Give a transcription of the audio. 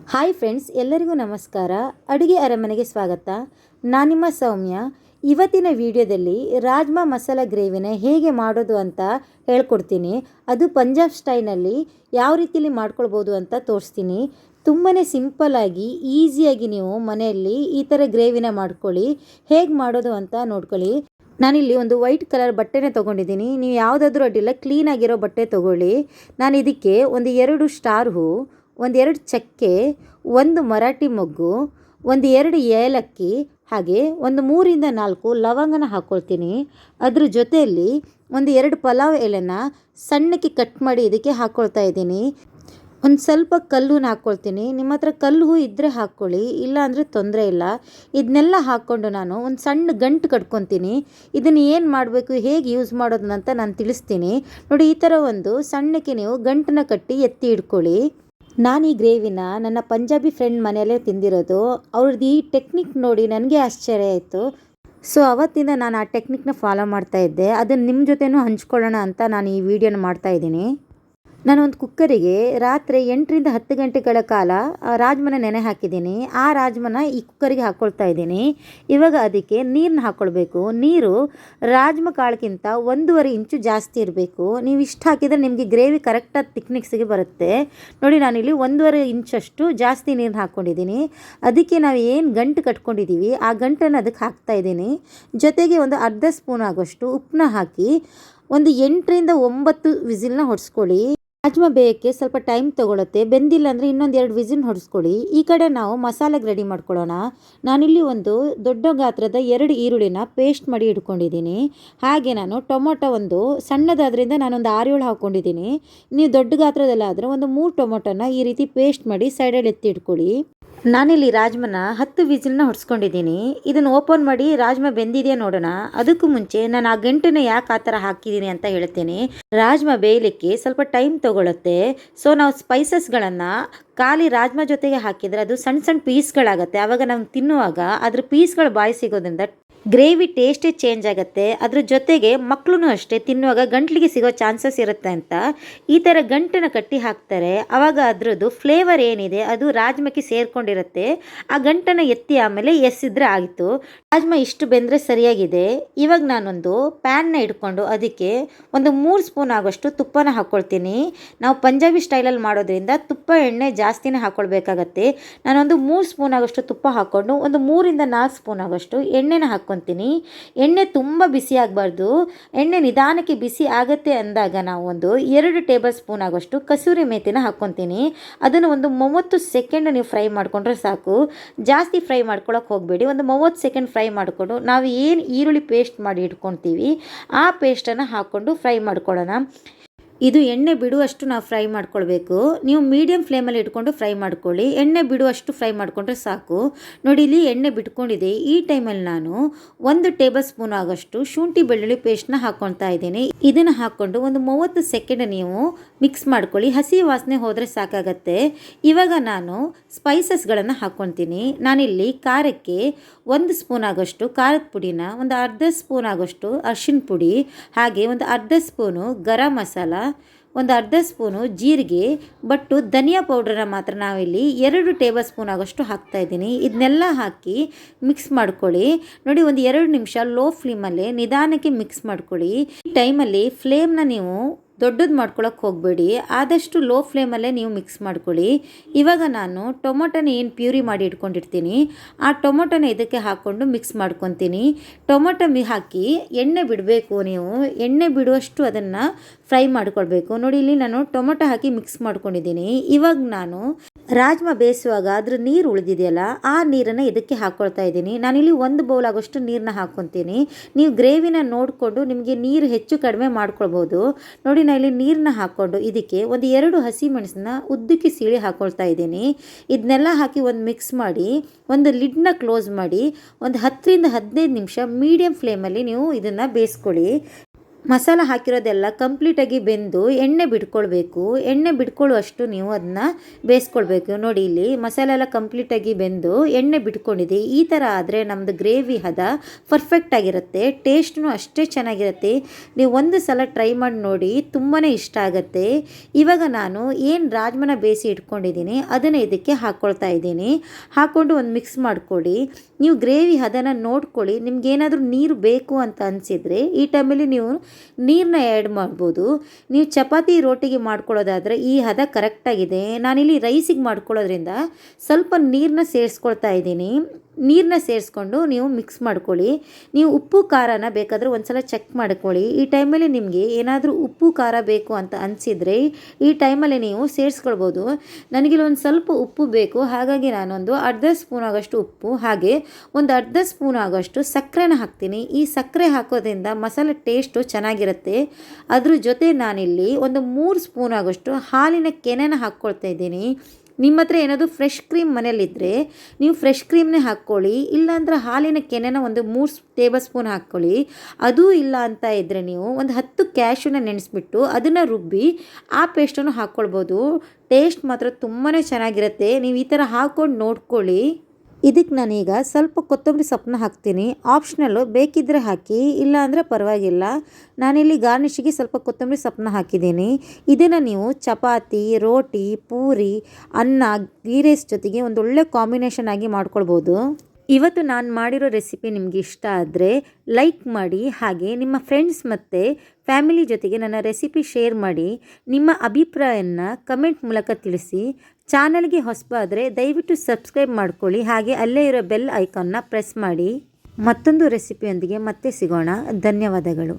Hi friends, ಎಲ್ಲರಿಗೂ ನಮಸ್ಕಾರ. ಅಡುಗೆ ಅರಮನೆಗೆ ಸ್ವಾಗತ. ನಾನು ನಿಮ್ಮ ಸೌಮ್ಯ. ಇವತ್ತಿನ ವಿಡಿಯೋದಲ್ಲಿ ರಾಜ್ಮಾ ಮಸಾಲ ಗ್ರೇವಿನ ಹೇಗೆ ಮಾಡೋದು ಅಂತ ಹೇಳ್ಕೊಡ್ತೀನಿ. ಅದು ಪಂಜಾಬ್ ಸ್ಟೈಲ್ನಲ್ಲಿ ಯಾವ ರೀತಿಯಲ್ಲಿ ಮಾಡ್ಕೊಳ್ಬೋದು ಅಂತ ತೋರಿಸ್ತೀನಿ. ತುಂಬಾ ಸಿಂಪಲ್ಲಾಗಿ ಈಸಿಯಾಗಿ ನೀವು ಮನೆಯಲ್ಲಿ ಈ ಥರ ಗ್ರೇವಿನ ಮಾಡ್ಕೊಳ್ಳಿ. ಹೇಗೆ ಮಾಡೋದು ಅಂತ ನೋಡ್ಕೊಳ್ಳಿ. ನಾನಿಲ್ಲಿ ಒಂದು ವೈಟ್ ಕಲರ್ ಬಟ್ಟೆನೇ ತೊಗೊಂಡಿದ್ದೀನಿ. ನೀವು ಯಾವುದಾದ್ರೂ ಅಡ್ಡಿಲ್ಲ ಕ್ಲೀನಾಗಿರೋ ಬಟ್ಟೆ ತೊಗೊಳ್ಳಿ. ನಾನು ಇದಕ್ಕೆ ಒಂದು ಎರಡು ಸ್ಟಾರ್ ಹೂ. ಒಂದೆರಡು ಚಕ್ಕೆ, ಒಂದು ಮರಾಠಿ ಮೊಗ್ಗು, ಒಂದು ಎರಡು ಏಲಕ್ಕಿ, ಹಾಗೆ ಒಂದು ಮೂರಿಂದ ನಾಲ್ಕು ಲವಂಗನ ಹಾಕ್ಕೊಳ್ತೀನಿ ಅದ್ರ ಜೊತೆಯಲ್ಲಿ ಒಂದು ಎರಡು ಪಲಾವ್ ಎಲೆನ ಸಣ್ಣಕ್ಕೆ ಕಟ್ ಮಾಡಿ ಇದಕ್ಕೆ ಹಾಕ್ಕೊಳ್ತಾ ಇದ್ದೀನಿ. ಒಂದು ಸ್ವಲ್ಪ ಕಲ್ಲುನ ಹಾಕ್ಕೊಳ್ತೀನಿ ನಿಮ್ಮ ಹತ್ರ ಕಲ್ಲು ಹೂ ಇದ್ದರೆ ಹಾಕ್ಕೊಳ್ಳಿ ಇಲ್ಲ ಅಂದರೆ ತೊಂದರೆ ಇಲ್ಲ. ಇದನ್ನೆಲ್ಲ ಹಾಕ್ಕೊಂಡು ನಾನು ಒಂದು ಸಣ್ಣ ಗಂಟು ಕಟ್ಕೊತೀನಿ. ಇದನ್ನು ಏನು ಮಾಡಬೇಕು, ಹೇಗೆ ಯೂಸ್ ಮಾಡೋದನ್ನಂತ ನಾನು ತಿಳಿಸ್ತೀನಿ. ನೋಡಿ, ಈ ಥರ ಒಂದು ಸಣ್ಣಕ್ಕೆ ನೀವು ಗಂಟನ್ನ ಕಟ್ಟಿ ಎತ್ತಿ ಇಟ್ಕೊಳ್ಳಿ ನಾನು ಈ ಗ್ರೇವಿನ ನನ್ನ ಪಂಜಾಬಿ ಫ್ರೆಂಡ್ ಮನೆಯಲ್ಲೇ ತಿಂದಿರೋದು. ಅವ್ರದ್ದು ಈ ಟೆಕ್ನಿಕ್ ನೋಡಿ ನನಗೆ ಆಶ್ಚರ್ಯ ಆಯಿತು. ಸೊ ಅವತ್ತಿಂದ ನಾನು ಆ ಟೆಕ್ನಿಕ್ನ ಫಾಲೋ ಮಾಡ್ತಾ ಇದ್ದೆ. ಅದನ್ನು ನಿಮ್ಮ ಜೊತೆನೂ ಹಂಚ್ಕೊಳ್ಳೋಣ ಅಂತ ನಾನು ಈ ವಿಡಿಯೋನ ಮಾಡ್ತಾ ಇದ್ದೀನಿ. ನಾನು ಒಂದು ಕುಕ್ಕರಿಗೆ ರಾತ್ರಿ ಎಂಟರಿಂದ ಹತ್ತು ಗಂಟೆಗಳ ಕಾಲ ರಾಜ್ಮನ ನೆನೆ ಹಾಕಿದ್ದೀನಿ. ಆ ರಾಜ್ಮನ ಈ ಕುಕ್ಕರಿಗೆ ಹಾಕ್ಕೊಳ್ತಾ ಇದ್ದೀನಿ. ಇವಾಗ ಅದಕ್ಕೆ ನೀರನ್ನ ಹಾಕ್ಕೊಳ್ಬೇಕು ನೀರು ರಾಜ್ಮ ಕಾಳಕ್ಕಿಂತ ಒಂದೂವರೆ ಇಂಚು ಜಾಸ್ತಿ ಇರಬೇಕು. ನೀವು ಇಷ್ಟು ಹಾಕಿದರೆ ನಿಮಗೆ ಗ್ರೇವಿ ಕರೆಕ್ಟಾಗಿ ತಿಕ್ನಿಕ್ಸಿಗೆ ಬರುತ್ತೆ. ನೋಡಿ, ನಾನಿಲ್ಲಿ ಒಂದೂವರೆ ಇಂಚಷ್ಟು ಜಾಸ್ತಿ ನೀರನ್ನ ಹಾಕ್ಕೊಂಡಿದ್ದೀನಿ. ಅದಕ್ಕೆ ನಾವು ಏನು ಗಂಟು ಕಟ್ಕೊಂಡಿದ್ದೀವಿ, ಆ ಗಂಟನ್ನು ಅದಕ್ಕೆ ಹಾಕ್ತಾ ಇದ್ದೀನಿ. ಜೊತೆಗೆ ಒಂದು ಅರ್ಧ ಸ್ಪೂನ್ ಆಗೋಷ್ಟು ಉಪ್ಪನ್ನ ಹಾಕಿ ಒಂದು ಎಂಟರಿಂದ ಒಂಬತ್ತು ವಿಸಿಲ್ನ ಹೊಡ್ಸ್ಕೊಳ್ಳಿ. ರಾಜ್ಮಾ ಬೇಯಕ್ಕೆ ಸ್ವಲ್ಪ ಟೈಮ್ ತೊಗೊಳುತ್ತೆ. ಬೆಂದಿಲ್ಲ ಅಂದರೆ ಇನ್ನೊಂದು ಎರಡು ವಿಸಿಲ್ ಹೊಡಿಸ್ಕೊಳ್ಳಿ. ಈ ಕಡೆ ನಾವು ಮಸಾಲೆಗೆ ರೆಡಿ ಮಾಡ್ಕೊಳ್ಳೋಣ. ನಾನಿಲ್ಲಿ ಒಂದು ದೊಡ್ಡ ಗಾತ್ರದ ಎರಡು ಈರುಳ್ಳಿನ ಪೇಸ್ಟ್ ಮಾಡಿ ಇಟ್ಕೊಂಡಿದ್ದೀನಿ. ಹಾಗೆ ನಾನು ಟೊಮೊಟೊ ಒಂದು ಸಣ್ಣದಾದ್ರಿಂದ ನಾನೊಂದು ಆರು ಏಳು ಹಾಕ್ಕೊಂಡಿದ್ದೀನಿ. ನೀವು ದೊಡ್ಡ ಗಾತ್ರದಲ್ಲಾದರೆ ಒಂದು ಮೂರು ಟೊಮೊಟೊನ ಈ ರೀತಿ ಪೇಸ್ಟ್ ಮಾಡಿ ಸೈಡಲ್ಲಿ ಎತ್ತಿ ಇಟ್ಕೊಳ್ಳಿ. ನಾನಿಲ್ಲಿ ರಾಜ್ಮನ ಹತ್ತು ವಿಜಿಲ್ನ ಹೊಡ್ಸ್ಕೊಂಡಿದ್ದೀನಿ. ಇದನ್ನು ಓಪನ್ ಮಾಡಿ ರಾಜ್ಮ ಬೆಂದಿದೆಯಾ ನೋಡೋಣ. ಅದಕ್ಕೂ ಮುಂಚೆ ನಾನು ಆ ಗಂಟನ್ನು ಯಾಕೆ ಆ ಥರ ಹಾಕಿದ್ದೀನಿ ಅಂತ ಹೇಳ್ತೀನಿ. ರಾಜ್ಮ ಬೇಯಲಿಕ್ಕೆ ಸ್ವಲ್ಪ ಟೈಮ್ ತೊಗೊಳುತ್ತೆ. ಸೊ ನಾವು ಸ್ಪೈಸಸ್ಗಳನ್ನು ಖಾಲಿ ರಾಜ್ಮ ಜೊತೆಗೆ ಹಾಕಿದರೆ ಅದು ಸಣ್ಣ ಸಣ್ಣ ಪೀಸ್ಗಳಾಗತ್ತೆ. ಆವಾಗ ನಾವು ತಿನ್ನುವಾಗ ಅದ್ರ ಪೀಸ್ಗಳು ಬಾಯಿ ಸಿಗೋದ್ರಿಂದ ಗ್ರೇವಿ ಟೇಸ್ಟೇ ಚೇಂಜ್ ಆಗುತ್ತೆ. ಅದ್ರ ಜೊತೆಗೆ ಮಕ್ಕಳು ಅಷ್ಟೇ ತಿನ್ನುವಾಗ ಗಂಟ್ಲಿಗೆ ಸಿಗೋ ಚಾನ್ಸಸ್ ಇರುತ್ತೆ ಅಂತ ಈ ಥರ ಗಂಟನ್ನು ಕಟ್ಟಿ ಹಾಕ್ತಾರೆ. ಆವಾಗ ಅದರದ್ದು ಫ್ಲೇವರ್ ಏನಿದೆ ಅದು ರಾಜ್ಮಕ್ಕೆ ಸೇರ್ಕೊಂಡಿರುತ್ತೆ. ಆ ಗಂಟನ್ನು ಎತ್ತಿ ಆಮೇಲೆ ಎಸ್ಸಿದ್ರೆ ಆಯಿತು. ರಾಜ್ಮ ಇಷ್ಟು ಬೆಂದರೆ ಸರಿಯಾಗಿದೆ. ಇವಾಗ ನಾನೊಂದು ಪ್ಯಾನ್ನ ಇಟ್ಕೊಂಡು ಅದಕ್ಕೆ ಒಂದು ಮೂರು ಸ್ಪೂನ್ ಆಗೋಷ್ಟು ತುಪ್ಪನ ಹಾಕ್ಕೊಳ್ತೀನಿ ನಾವು ಪಂಜಾಬಿ ಸ್ಟೈಲಲ್ಲಿ ಮಾಡೋದ್ರಿಂದ ತುಪ್ಪ ಎಣ್ಣೆ ಜಾಸ್ತಿನೇ ಹಾಕ್ಕೊಳ್ಬೇಕಾಗತ್ತೆ ನಾನೊಂದು ಮೂರು ಸ್ಪೂನ್ ಆಗೋಷ್ಟು ತುಪ್ಪ ಹಾಕ್ಕೊಂಡು ಒಂದು ಮೂರಿಂದ ನಾಲ್ಕು ಸ್ಪೂನ್ ಆಗೋಷ್ಟು ಎಣ್ಣೆನ ಹಾಕ್ಕೊತೀನಿ ಎಣ್ಣೆ ತುಂಬ ಬಿಸಿ ಆಗಬಾರ್ದು. ಎಣ್ಣೆ ನಿಧಾನಕ್ಕೆ ಬಿಸಿ ಆಗುತ್ತೆ ಅಂದಾಗ ನಾವು ಒಂದು ಎರಡು ಟೇಬಲ್ ಸ್ಪೂನ್ ಆಗೋಷ್ಟು ಕಸೂರಿ ಮೇಥಿನ ಹಾಕ್ಕೊತೀನಿ. ಅದನ್ನು ಒಂದು ಮೂವತ್ತು ಸೆಕೆಂಡ್ ನೀವು ಫ್ರೈ ಮಾಡಿಕೊಂಡ್ರೆ ಸಾಕು. ಜಾಸ್ತಿ ಫ್ರೈ ಮಾಡ್ಕೊಳಕ್ಕೆ ಹೋಗಬೇಡಿ. ಒಂದು ಮೂವತ್ತು ಸೆಕೆಂಡ್ ಫ್ರೈ ಮಾಡಿಕೊಂಡು ನಾವು ಏನು ಈರುಳ್ಳಿ ಪೇಸ್ಟ್ ಮಾಡಿ ಇಟ್ಕೊತೀವಿ, ಆ ಪೇಸ್ಟನ್ನು ಹಾಕ್ಕೊಂಡು ಫ್ರೈ ಮಾಡ್ಕೊಳ್ಳೋಣ. ಇದು ಎಣ್ಣೆ ಬಿಡುವಷ್ಟು ನಾವು ಫ್ರೈ ಮಾಡ್ಕೊಳ್ಬೇಕು. ನೀವು ಮೀಡಿಯಮ್ ಫ್ಲೇಮಲ್ಲಿ ಇಟ್ಕೊಂಡು ಫ್ರೈ ಮಾಡ್ಕೊಳ್ಳಿ. ಎಣ್ಣೆ ಬಿಡುವಷ್ಟು ಫ್ರೈ ಮಾಡಿಕೊಂಡ್ರೆ ಸಾಕು. ನೋಡಿ, ಇಲ್ಲಿ ಎಣ್ಣೆ ಬಿಟ್ಕೊಂಡಿದೆ. ಈ ಟೈಮಲ್ಲಿ ನಾನು ಒಂದು ಟೇಬಲ್ ಸ್ಪೂನ್ ಆಗೋಷ್ಟು ಶುಂಠಿ ಬೆಳ್ಳುಳ್ಳಿ ಪೇಸ್ಟ್ನ ಹಾಕ್ಕೊಳ್ತಾ ಇದ್ದೀನಿ. ಇದನ್ನು ಹಾಕ್ಕೊಂಡು ಒಂದು ಮೂವತ್ತು ಸೆಕೆಂಡ್ ನೀವು ಮಿಕ್ಸ್ ಮಾಡ್ಕೊಳ್ಳಿ. ಹಸಿ ವಾಸನೆ ಹೋದರೆ ಸಾಕಾಗತ್ತೆ. ಇವಾಗ ನಾನು ಸ್ಪೈಸಸ್ಗಳನ್ನು ಹಾಕ್ಕೊತೀನಿ ನಾನಿಲ್ಲಿ ಖಾರಕ್ಕೆ ಒಂದು ಸ್ಪೂನ್ ಆಗೋಷ್ಟು ಖಾರದ ಪುಡಿನ, ಒಂದು ಅರ್ಧ ಸ್ಪೂನ್ ಆಗೋಷ್ಟು ಅರ್ಶಿನ ಪುಡಿ, ಹಾಗೆ ಒಂದು ಅರ್ಧ ಸ್ಪೂನು ಗರಂ ಮಸಾಲ ಒಂದು ಅರ್ಧ ಸ್ಪೂನು ಜೀರಿಗೆ, ಬಟ್ಟು, ಧನಿಯಾ ಪೌಡ್ರನ್ನ ಮಾತ್ರ ನಾವಿಲ್ಲಿ ಎರಡು ಟೇಬಲ್ ಸ್ಪೂನ್ ಆಗೋಷ್ಟು ಹಾಕ್ತಾ ಇದ್ದೀನಿ. ಇದನ್ನೆಲ್ಲ ಹಾಕಿ ಮಿಕ್ಸ್ ಮಾಡ್ಕೊಳ್ಳಿ. ನೋಡಿ, ಒಂದು ಎರಡು ನಿಮಿಷ ಲೋ ಫ್ಲೇಮಲ್ಲಿ ನಿಧಾನಕ್ಕೆ ಮಿಕ್ಸ್ ಮಾಡ್ಕೊಳ್ಳಿ. ಈ ಟೈಮಲ್ಲಿ ಫ್ಲೇಮ್ನ ನೀವು ದೊಡ್ಡದು ಮಾಡ್ಕೊಳಕ್ಕೆ ಹೋಗಬೇಡಿ. ಆದಷ್ಟು ಲೋ ಫ್ಲೇಮಲ್ಲೇ ನೀವು ಮಿಕ್ಸ್ ಮಾಡ್ಕೊಳ್ಳಿ. ಇವಾಗ ನಾನು ಟೊಮೊಟೊನ ಏನು ಪ್ಯೂರಿ ಮಾಡಿ ಇಟ್ಕೊಂಡಿರ್ತೀನಿ, ಆ ಟೊಮೊಟೊನ ಇದಕ್ಕೆ ಹಾಕ್ಕೊಂಡು ಮಿಕ್ಸ್ ಮಾಡ್ಕೊತೀನಿ. ಟೊಮೊಟೊ ಮಿ ಹಾಕಿ ಎಣ್ಣೆ ಬಿಡಬೇಕು ನೀವು. ಎಣ್ಣೆ ಬಿಡುವಷ್ಟು ಅದನ್ನು ಫ್ರೈ ಮಾಡ್ಕೊಳ್ಬೇಕು. ನೋಡಿ, ಇಲ್ಲಿ ನಾನು ಟೊಮೊಟೊ ಹಾಕಿ ಮಿಕ್ಸ್ ಮಾಡ್ಕೊಂಡಿದ್ದೀನಿ. ಇವಾಗ ನಾನು ರಾಜ್ಮಾ ಬೇಯಿಸುವಾಗ ಅದ್ರ ನೀರು ಉಳಿದಿದೆಯಲ್ಲ, ಆ ನೀರನ್ನು ಇದಕ್ಕೆ ಹಾಕ್ಕೊಳ್ತಾ ಇದ್ದೀನಿ. ನಾನಿಲ್ಲಿ ಒಂದು ಬೌಲ್ ಆಗೋಷ್ಟು ನೀರನ್ನ ಹಾಕ್ಕೊತೀನಿ ನೀವು ಗ್ರೇವಿನ ನೋಡಿಕೊಂಡು ನಿಮಗೆ ನೀರು ಹೆಚ್ಚು ಕಡಿಮೆ ಮಾಡ್ಕೊಳ್ಬೋದು. ನೋಡಿ ಇಲ್ಲಿ ನೀರನ್ನ ಹಾಕ್ಕೊಂಡು ಇದಕ್ಕೆ ಒಂದು ಎರಡು ಹಸಿ ಮೆಣಸನ್ನ ಉದ್ದಕ್ಕೆ ಸೀಳಿ ಹಾಕ್ಕೊಳ್ತಾ ಇದ್ದೀನಿ. ಇದನ್ನೆಲ್ಲ ಹಾಕಿ ಒಂದು ಮಿಕ್ಸ್ ಮಾಡಿ, ಒಂದು ಲಿಡ್ನ ಕ್ಲೋಸ್ ಮಾಡಿ, ಒಂದು ಹತ್ತರಿಂದ ಹದಿನೈದು ನಿಮಿಷ ಮೀಡಿಯಮ್ ಫ್ಲೇಮಲ್ಲಿ ನೀವು ಇದನ್ನು ಬೇಯಿಸ್ಕೊಳ್ಳಿ. ಮಸಾಲ ಹಾಕಿರೋದೆಲ್ಲ ಕಂಪ್ಲೀಟಾಗಿ ಬೆಂದು ಎಣ್ಣೆ ಬಿಟ್ಕೊಳ್ಬೇಕು. ಎಣ್ಣೆ ಬಿಟ್ಕೊಳ್ಳುವಷ್ಟು ನೀವು ಅದನ್ನ ಬೇಯಿಸ್ಕೊಳ್ಬೇಕು. ನೋಡಿ ಇಲ್ಲಿ ಮಸಾಲೆ ಎಲ್ಲ ಕಂಪ್ಲೀಟಾಗಿ ಬೆಂದು ಎಣ್ಣೆ ಬಿಟ್ಕೊಂಡಿದೆ. ಈ ಥರ ಆದರೆ ನಮ್ಮದು ಗ್ರೇವಿ ಹದ ಪರ್ಫೆಕ್ಟ್ ಆಗಿರುತ್ತೆ. ಟೇಸ್ಟ್ನು ಅಷ್ಟೇ ಚೆನ್ನಾಗಿರುತ್ತೆ. ನೀವು ಒಂದು ಸಲ ಟ್ರೈ ಮಾಡಿ ನೋಡಿ ತುಂಬಾ ಇಷ್ಟ ಆಗುತ್ತೆ. ಇವಾಗ ನಾನು ಏನು ರಾಜ್ಮನ ಬೇಯಿಸಿ ಇಟ್ಕೊಂಡಿದ್ದೀನಿ ಅದನ್ನು ಇದಕ್ಕೆ ಹಾಕ್ಕೊಳ್ತಾ ಇದ್ದೀನಿ. ಹಾಕ್ಕೊಂಡು ಒಂದು ಮಿಕ್ಸ್ ಮಾಡಿಕೊಡಿ. ನೀವು ಗ್ರೇವಿ ಹದನ ನೋಡ್ಕೊಳ್ಳಿ. ನಿಮ್ಗೇನಾದರೂ ನೀರು ಬೇಕು ಅಂತ ಅನಿಸಿದರೆ ಈ ಟೈಮಲ್ಲಿ ನೀವು ನೀರನ್ನ ಆ್ಯಡ್ ಮಾಡ್ಬೋದು. ನೀವು ಚಪಾತಿ ರೋಟಿಗೆ ಮಾಡ್ಕೊಳ್ಳೋದಾದರೆ ಈ ಹದ ಕರೆಕ್ಟಾಗಿದೆ ನಾನಿಲ್ಲಿ ರೈಸಿಗೆ ಮಾಡ್ಕೊಳ್ಳೋದ್ರಿಂದ ಸ್ವಲ್ಪ ನೀರನ್ನ ಸೇರಿಸ್ಕೊಳ್ತಾ ಇದ್ದೀನಿ. ನೀರನ್ನ ಸೇರಿಸ್ಕೊಂಡು ನೀವು ಮಿಕ್ಸ್ ಮಾಡ್ಕೊಳ್ಳಿ. ನೀವು ಉಪ್ಪು ಖಾರನ ಬೇಕಾದರೆ ಒಂದ್ಸಲ ಚೆಕ್ ಮಾಡ್ಕೊಳ್ಳಿ. ಈ ಟೈಮಲ್ಲಿ ನಿಮಗೆ ಏನಾದರೂ ಉಪ್ಪು ಖಾರ ಬೇಕು ಅಂತ ಅನಿಸಿದರೆ ಈ ಟೈಮಲ್ಲಿ ನೀವು ಸೇರಿಸ್ಕೊಳ್ಬೋದು. ನನಗಿಲ್ಲೊಂದು ಸ್ವಲ್ಪ ಉಪ್ಪು ಬೇಕು. ಹಾಗಾಗಿ ನಾನೊಂದು ಅರ್ಧ ಸ್ಪೂನ್ ಆಗೋಷ್ಟು ಉಪ್ಪು, ಹಾಗೆ ಒಂದು ಅರ್ಧ ಸ್ಪೂನ್ ಆಗೋಷ್ಟು ಸಕ್ಕರೆನ ಹಾಕ್ತೀನಿ. ಈ ಸಕ್ಕರೆ ಹಾಕೋದ್ರಿಂದ ಮಸಾಲೆ ಟೇಸ್ಟು ಚೆನ್ನಾಗಿರುತ್ತೆ. ಅದ್ರ ಜೊತೆ ನಾನಿಲ್ಲಿ ಒಂದು ಮೂರು ಸ್ಪೂನ್ ಆಗೋಷ್ಟು ಹಾಲಿನ ಕೆನೆನ ಹಾಕ್ಕೊಳ್ತಾ ಇದ್ದೀನಿ. ನಿಮ್ಮ ಹತ್ರ ಏನಾದರೂ ಫ್ರೆಶ್ ಕ್ರೀಮ್ ಮನೇಲಿದ್ದರೆ ನೀವು ಫ್ರೆಶ್ ಕ್ರೀಮ್ನೇ ಹಾಕ್ಕೊಳ್ಳಿ, ಇಲ್ಲಾಂದ್ರೆ ಹಾಲಿನ ಕೆನೆನ ಒಂದು ಮೂರು ಟೇಬಲ್ ಸ್ಪೂನ್ ಹಾಕ್ಕೊಳ್ಳಿ. ಅದೂ ಇಲ್ಲ ಅಂತ ಇದ್ದರೆ ನೀವು ಒಂದು ಹತ್ತು ಕ್ಯಾಶುನ ನೆನೆಸ್ಬಿಟ್ಟು ಅದನ್ನು ರುಬ್ಬಿ ಆ ಪೇಸ್ಟನ್ನು ಹಾಕ್ಕೊಳ್ಬೋದು. ಟೇಸ್ಟ್ ಮಾತ್ರ ತುಂಬಾ ಚೆನ್ನಾಗಿರುತ್ತೆ. ನೀವು ಈ ಥರ ಹಾಕ್ಕೊಂಡು ನೋಡ್ಕೊಳ್ಳಿ. ಇದಕ್ಕೆ ನಾನೀಗ ಸ್ವಲ್ಪ ಕೊತ್ತಂಬರಿ ಸೊಪ್ಪನ್ನ ಹಾಕ್ತೀನಿ. ಆಪ್ಷನಲ್ಲು ಬೇಕಿದ್ದರೆ ಹಾಕಿ ಇಲ್ಲ ಅಂದರೆ ಪರವಾಗಿಲ್ಲ. ನಾನಿಲ್ಲಿ ಗಾರ್ನಿಷಿಗೆ ಸ್ವಲ್ಪ ಕೊತ್ತಂಬರಿ ಸೊಪ್ಪನ್ನ ಹಾಕಿದ್ದೀನಿ. ಇದನ್ನು ನೀವು ಚಪಾತಿ, ರೋಟಿ, ಪೂರಿ, ಅನ್ನ, ಗೀ ಜೊತೆಗೆ ಒಂದು ಒಳ್ಳೆ ಕಾಂಬಿನೇಷನ್ ಆಗಿ ಮಾಡ್ಕೊಳ್ಬೋದು. ಇವತ್ತು ನಾನು ಮಾಡಿರೋ ರೆಸಿಪಿ ನಿಮಗೆ ಇಷ್ಟ ಆದರೆ ಲೈಕ್ ಮಾಡಿ, ಹಾಗೆ ನಿಮ್ಮ ಫ್ರೆಂಡ್ಸ್ ಮತ್ತು ಫ್ಯಾಮಿಲಿ ಜೊತೆಗೆ ನನ್ನ ರೆಸಿಪಿ ಶೇರ್ ಮಾಡಿ, ನಿಮ್ಮ ಅಭಿಪ್ರಾಯನ ಕಮೆಂಟ್ ಮೂಲಕ ತಿಳಿಸಿ. ಚಾನಲ್ಗೆ ಹೊಸಬಾದರೆ ದಯವಿಟ್ಟು ಸಬ್ಸ್ಕ್ರೈಬ್ ಮಾಡ್ಕೊಳ್ಳಿ, ಹಾಗೆ ಅಲ್ಲೇ ಇರೋ ಬೆಲ್ ಐಕಾನ್ನ ಪ್ರೆಸ್ ಮಾಡಿ. ಮತ್ತೊಂದು ರೆಸಿಪಿಯೊಂದಿಗೆ ಮತ್ತೆ ಸಿಗೋಣ. ಧನ್ಯವಾದಗಳು.